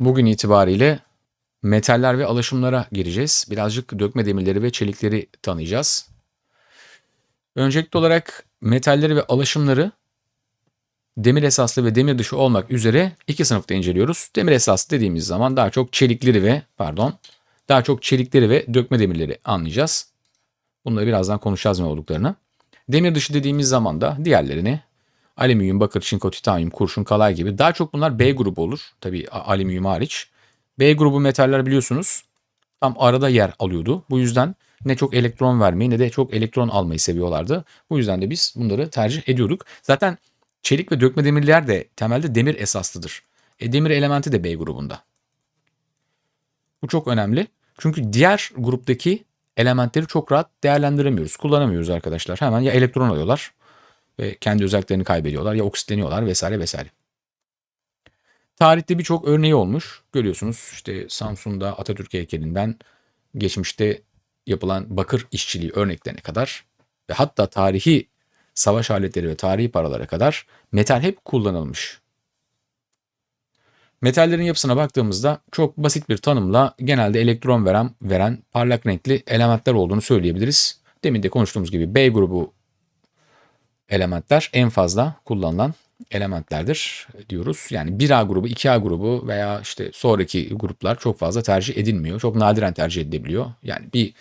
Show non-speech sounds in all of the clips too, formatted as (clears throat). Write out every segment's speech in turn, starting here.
Bugün itibariyle metaller ve alaşımlara gireceğiz. Birazcık dökme demirleri ve çelikleri tanıyacağız. Öncelikli olarak metalleri ve alaşımları demir esaslı ve demir dışı olmak üzere iki sınıfta inceliyoruz. Demir esaslı dediğimiz zaman daha çok çelikleri ve pardon daha çok çelikleri ve dökme demirleri anlayacağız. Bunları birazdan konuşacağız ne olduklarını. Demir dışı dediğimiz zaman da diğerlerini alüminyum, bakır, çinko, titanyum, kurşun, kalay gibi daha çok bunlar B grubu olur. Tabii a- alüminyum hariç. B grubu metaller biliyorsunuz tam arada yer alıyordu. Bu yüzden ne çok elektron vermeyi ne de çok elektron almayı seviyorlardı. Bu yüzden de biz bunları tercih ediyorduk. Zaten çelik ve dökme demirler de temelde demir esaslıdır. E, demir elementi de B grubunda. Bu çok önemli. Çünkü diğer gruptaki elementleri çok rahat değerlendiremiyoruz, kullanamıyoruz arkadaşlar. Hemen ya elektron alıyorlar ve kendi özelliklerini kaybediyorlar ya oksitleniyorlar vesaire vesaire. Tarihte birçok örneği olmuş. Görüyorsunuz işte Samsun'da Atatürk heykelinden geçmişte yapılan bakır işçiliği örneklerine kadar ve hatta tarihi savaş aletleri ve tarihi paralara kadar metal hep kullanılmış. Metallerin yapısına baktığımızda çok basit bir tanımla genelde elektron veren, veren parlak renkli elementler olduğunu söyleyebiliriz. Demin de konuştuğumuz gibi B grubu elementler en fazla kullanılan elementlerdir diyoruz. Yani 1A grubu, 2A grubu veya işte sonraki gruplar çok fazla tercih edilmiyor. Çok nadiren tercih edilebiliyor. Yani bir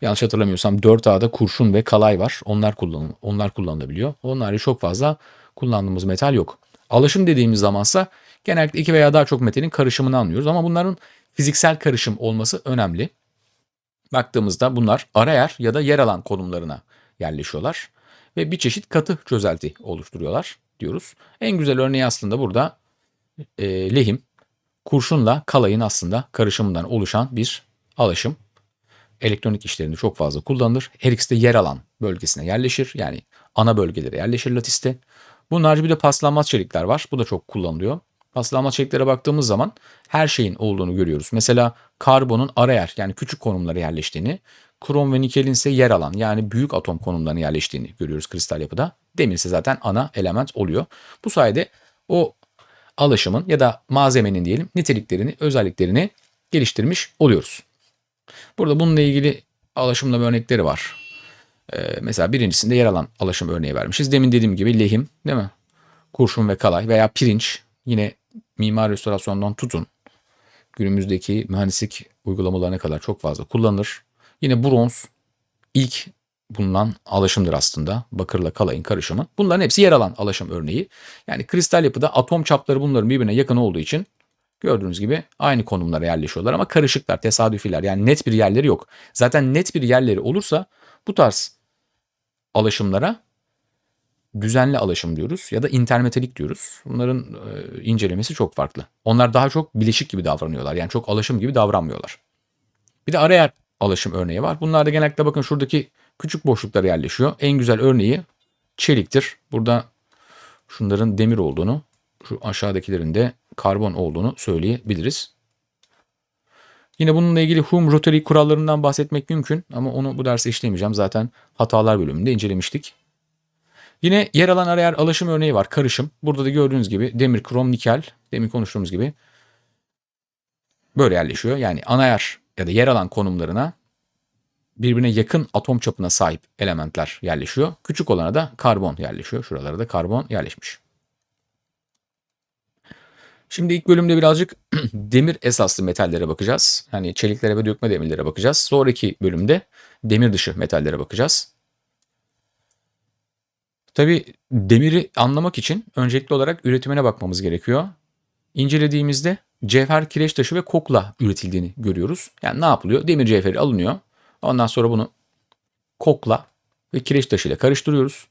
yanlış hatırlamıyorsam 4A'da kurşun ve kalay var. Onlar kullan onlar kullanılabiliyor. Onları çok fazla kullandığımız metal yok. Alaşım dediğimiz zamansa genellikle iki veya daha çok metalin karışımını anlıyoruz ama bunların fiziksel karışım olması önemli. Baktığımızda bunlar ara yer ya da yer alan konumlarına yerleşiyorlar ve bir çeşit katı çözelti oluşturuyorlar diyoruz. En güzel örneği aslında burada e, lehim, kurşunla kalayın aslında karışımından oluşan bir alaşım. Elektronik işlerinde çok fazla kullanılır. Her ikisi de yer alan bölgesine yerleşir. Yani ana bölgelere yerleşir latiste. Bunun harici bir de paslanmaz çelikler var. Bu da çok kullanılıyor. Paslanmaz çeliklere baktığımız zaman her şeyin olduğunu görüyoruz. Mesela karbonun ara yer yani küçük konumlara yerleştiğini, krom ve nikelin ise yer alan yani büyük atom konumlarına yerleştiğini görüyoruz kristal yapıda. Demir ise zaten ana element oluyor. Bu sayede o alaşımın ya da malzemenin diyelim niteliklerini, özelliklerini geliştirmiş oluyoruz. Burada bununla ilgili alaşımla örnekleri var. Ee, mesela birincisinde yer alan alaşım örneği vermişiz. Demin dediğim gibi lehim değil mi? Kurşun ve kalay veya pirinç yine mimar restorasyondan tutun. Günümüzdeki mühendislik uygulamalarına kadar çok fazla kullanılır. Yine bronz ilk bulunan alaşımdır aslında. Bakırla kalayın karışımı. Bunların hepsi yer alan alaşım örneği. Yani kristal yapıda atom çapları bunların birbirine yakın olduğu için gördüğünüz gibi aynı konumlara yerleşiyorlar ama karışıklar, tesadüfiler. Yani net bir yerleri yok. Zaten net bir yerleri olursa bu tarz alaşımlara düzenli alaşım diyoruz ya da intermetalik diyoruz. Bunların e, incelemesi çok farklı. Onlar daha çok bileşik gibi davranıyorlar. Yani çok alaşım gibi davranmıyorlar. Bir de ara yer alaşım örneği var. Bunlar da genellikle bakın şuradaki küçük boşluklara yerleşiyor. En güzel örneği çeliktir. Burada şunların demir olduğunu, şu aşağıdakilerin de karbon olduğunu söyleyebiliriz. Yine bununla ilgili Hume Rotary kurallarından bahsetmek mümkün ama onu bu derste işlemeyeceğim. Zaten hatalar bölümünde incelemiştik. Yine yer alan ara yer alaşım örneği var. Karışım. Burada da gördüğünüz gibi demir, krom, nikel, demin konuştuğumuz gibi böyle yerleşiyor. Yani ana yer ya da yer alan konumlarına birbirine yakın atom çapına sahip elementler yerleşiyor. Küçük olana da karbon yerleşiyor. Şuralara da karbon yerleşmiş. Şimdi ilk bölümde birazcık (clears throat) demir esaslı metallere bakacağız. Hani çeliklere ve dökme demirlere bakacağız. Sonraki bölümde demir dışı metallere bakacağız. Tabii demiri anlamak için öncelikli olarak üretimine bakmamız gerekiyor. İncelediğimizde cevher, kireç taşı ve kokla üretildiğini görüyoruz. Yani ne yapılıyor? Demir cevheri alınıyor. Ondan sonra bunu kokla ve kireç taşı ile karıştırıyoruz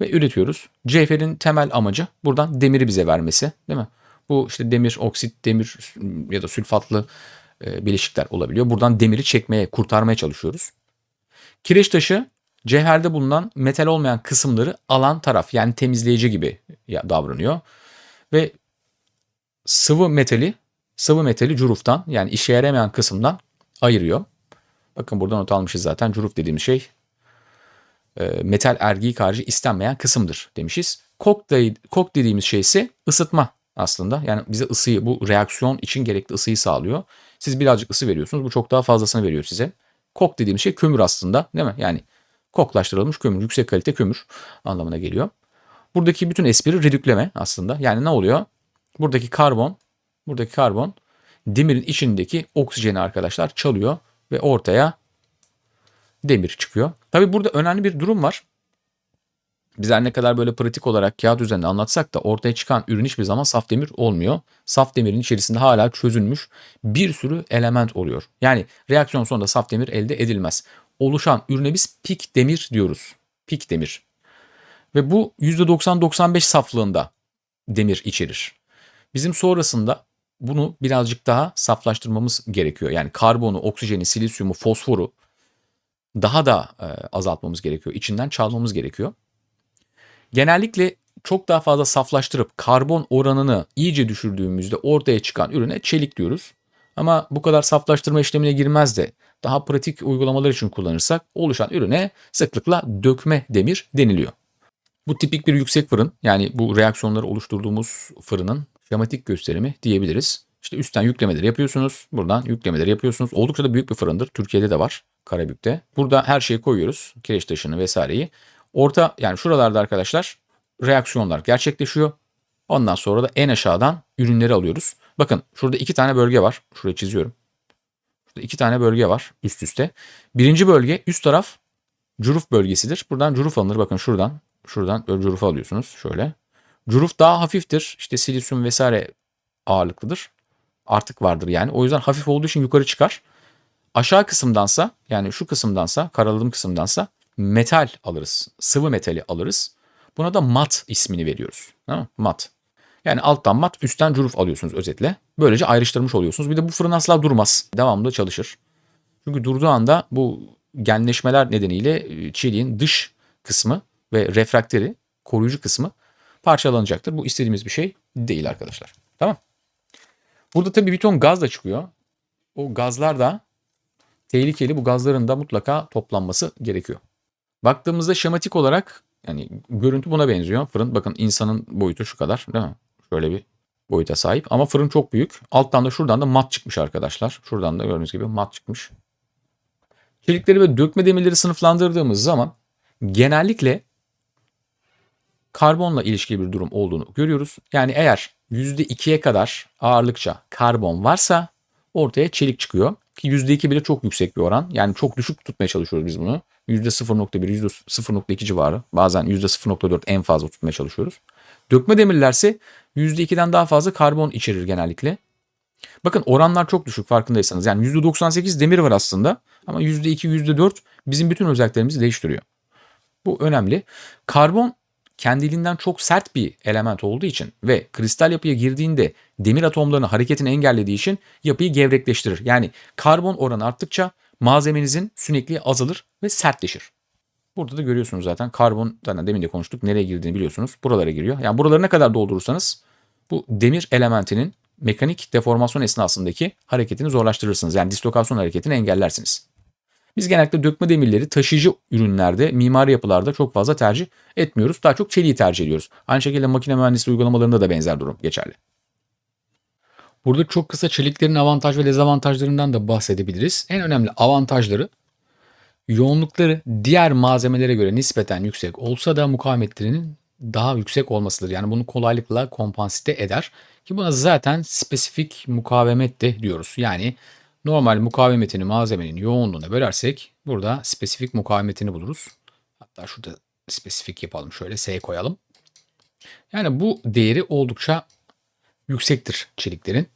ve üretiyoruz. Cevherin temel amacı buradan demiri bize vermesi, değil mi? Bu işte demir, oksit, demir ya da sülfatlı e, bileşikler olabiliyor. Buradan demiri çekmeye, kurtarmaya çalışıyoruz. Kireç taşı cevherde bulunan metal olmayan kısımları alan taraf yani temizleyici gibi davranıyor. Ve sıvı metali, sıvı metali curuftan yani işe yaramayan kısımdan ayırıyor. Bakın burada not almışız zaten curuf dediğimiz şey e, metal ergiyi karşı istenmeyen kısımdır demişiz. Kok, da, kok dediğimiz şey ise ısıtma aslında. Yani bize ısıyı, bu reaksiyon için gerekli ısıyı sağlıyor. Siz birazcık ısı veriyorsunuz. Bu çok daha fazlasını veriyor size. Kok dediğim şey kömür aslında değil mi? Yani koklaştırılmış kömür, yüksek kalite kömür anlamına geliyor. Buradaki bütün espri redükleme aslında. Yani ne oluyor? Buradaki karbon, buradaki karbon demirin içindeki oksijeni arkadaşlar çalıyor ve ortaya demir çıkıyor. Tabii burada önemli bir durum var. Biz her ne kadar böyle pratik olarak kağıt üzerinde anlatsak da ortaya çıkan ürün hiçbir zaman saf demir olmuyor. Saf demirin içerisinde hala çözülmüş bir sürü element oluyor. Yani reaksiyon sonunda saf demir elde edilmez. Oluşan ürüne biz pik demir diyoruz. Pik demir. Ve bu %90-95 saflığında demir içerir. Bizim sonrasında bunu birazcık daha saflaştırmamız gerekiyor. Yani karbonu, oksijeni, silisyumu, fosforu daha da e, azaltmamız gerekiyor. İçinden çalmamız gerekiyor. Genellikle çok daha fazla saflaştırıp karbon oranını iyice düşürdüğümüzde ortaya çıkan ürüne çelik diyoruz. Ama bu kadar saflaştırma işlemine girmez de daha pratik uygulamalar için kullanırsak oluşan ürüne sıklıkla dökme demir deniliyor. Bu tipik bir yüksek fırın yani bu reaksiyonları oluşturduğumuz fırının şematik gösterimi diyebiliriz. İşte üstten yüklemeleri yapıyorsunuz. Buradan yüklemeleri yapıyorsunuz. Oldukça da büyük bir fırındır. Türkiye'de de var. Karabük'te. Burada her şeyi koyuyoruz. Kireç taşını vesaireyi. Orta yani şuralarda arkadaşlar reaksiyonlar gerçekleşiyor. Ondan sonra da en aşağıdan ürünleri alıyoruz. Bakın şurada iki tane bölge var. Şurayı çiziyorum. Şurada iki tane bölge var üst üste. Birinci bölge üst taraf curuf bölgesidir. Buradan curuf alınır. Bakın şuradan. Şuradan curuf alıyorsunuz. Şöyle. Curuf daha hafiftir. İşte silisyum vesaire ağırlıklıdır. Artık vardır yani. O yüzden hafif olduğu için yukarı çıkar. Aşağı kısımdansa yani şu kısımdansa karaladığım kısımdansa metal alırız. Sıvı metali alırız. Buna da mat ismini veriyoruz. Değil? Mat. Yani alttan mat, üstten curuf alıyorsunuz özetle. Böylece ayrıştırmış oluyorsunuz. Bir de bu fırın asla durmaz. Devamlı çalışır. Çünkü durduğu anda bu genleşmeler nedeniyle e, çeliğin dış kısmı ve refrakteri, koruyucu kısmı parçalanacaktır. Bu istediğimiz bir şey değil arkadaşlar. Tamam. Burada tabii bir ton gaz da çıkıyor. O gazlar da tehlikeli. Bu gazların da mutlaka toplanması gerekiyor. Baktığımızda şematik olarak yani görüntü buna benziyor. Fırın bakın insanın boyutu şu kadar değil mi? Şöyle bir boyuta sahip ama fırın çok büyük. Alttan da şuradan da mat çıkmış arkadaşlar. Şuradan da gördüğünüz gibi mat çıkmış. Çelikleri ve dökme demirleri sınıflandırdığımız zaman genellikle karbonla ilişkili bir durum olduğunu görüyoruz. Yani eğer %2'ye kadar ağırlıkça karbon varsa ortaya çelik çıkıyor. Ki %2 bile çok yüksek bir oran. Yani çok düşük tutmaya çalışıyoruz biz bunu. %0.1, %0.2 civarı. Bazen %0.4 en fazla tutmaya çalışıyoruz. Dökme demirlerse %2'den daha fazla karbon içerir genellikle. Bakın oranlar çok düşük farkındaysanız. Yani %98 demir var aslında ama %2, %4 bizim bütün özelliklerimizi değiştiriyor. Bu önemli. Karbon kendiliğinden çok sert bir element olduğu için ve kristal yapıya girdiğinde demir atomlarının hareketini engellediği için yapıyı gevrekleştirir. Yani karbon oranı arttıkça malzemenizin sürekli azalır ve sertleşir. Burada da görüyorsunuz zaten karbon zaten demin de konuştuk nereye girdiğini biliyorsunuz. Buralara giriyor. Yani buraları ne kadar doldurursanız bu demir elementinin mekanik deformasyon esnasındaki hareketini zorlaştırırsınız. Yani dislokasyon hareketini engellersiniz. Biz genellikle dökme demirleri taşıyıcı ürünlerde, mimari yapılarda çok fazla tercih etmiyoruz. Daha çok çeliği tercih ediyoruz. Aynı şekilde makine mühendisliği uygulamalarında da benzer durum geçerli. Burada çok kısa çeliklerin avantaj ve dezavantajlarından da bahsedebiliriz. En önemli avantajları yoğunlukları diğer malzemelere göre nispeten yüksek olsa da mukavemetlerinin daha yüksek olmasıdır. Yani bunu kolaylıkla kompansite eder. Ki buna zaten spesifik mukavemet de diyoruz. Yani normal mukavemetini malzemenin yoğunluğuna bölersek burada spesifik mukavemetini buluruz. Hatta şurada spesifik yapalım. Şöyle S koyalım. Yani bu değeri oldukça yüksektir çeliklerin.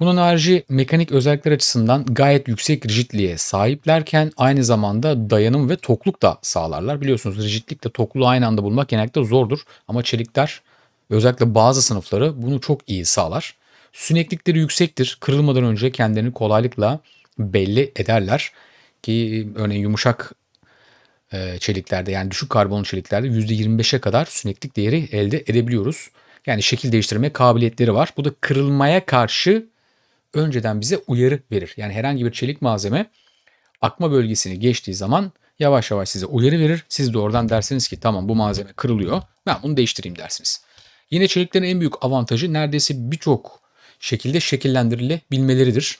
Bunun harici mekanik özellikler açısından gayet yüksek rigidliğe sahiplerken aynı zamanda dayanım ve tokluk da sağlarlar. Biliyorsunuz rigidlikle tokluğu aynı anda bulmak genellikle zordur ama çelikler özellikle bazı sınıfları bunu çok iyi sağlar. Süneklikleri yüksektir. Kırılmadan önce kendilerini kolaylıkla belli ederler. Ki örneğin yumuşak e, çeliklerde yani düşük karbon çeliklerde %25'e kadar süneklik değeri elde edebiliyoruz. Yani şekil değiştirme kabiliyetleri var. Bu da kırılmaya karşı önceden bize uyarı verir. Yani herhangi bir çelik malzeme akma bölgesini geçtiği zaman yavaş yavaş size uyarı verir. Siz de oradan dersiniz ki tamam bu malzeme kırılıyor ben bunu değiştireyim dersiniz. Yine çeliklerin en büyük avantajı neredeyse birçok şekilde şekillendirilebilmeleridir.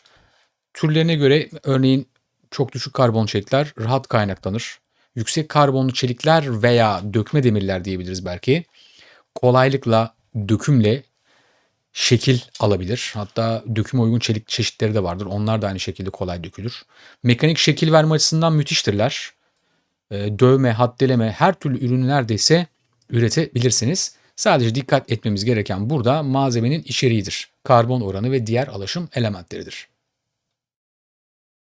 Türlerine göre örneğin çok düşük karbon çelikler rahat kaynaklanır. Yüksek karbonlu çelikler veya dökme demirler diyebiliriz belki. Kolaylıkla dökümle şekil alabilir. Hatta döküme uygun çelik çeşitleri de vardır. Onlar da aynı şekilde kolay dökülür. Mekanik şekil verme açısından müthiştirler. Ee, Dövme, haddeleme her türlü ürünü neredeyse üretebilirsiniz. Sadece dikkat etmemiz gereken burada malzemenin içeriğidir. Karbon oranı ve diğer alaşım elementleridir.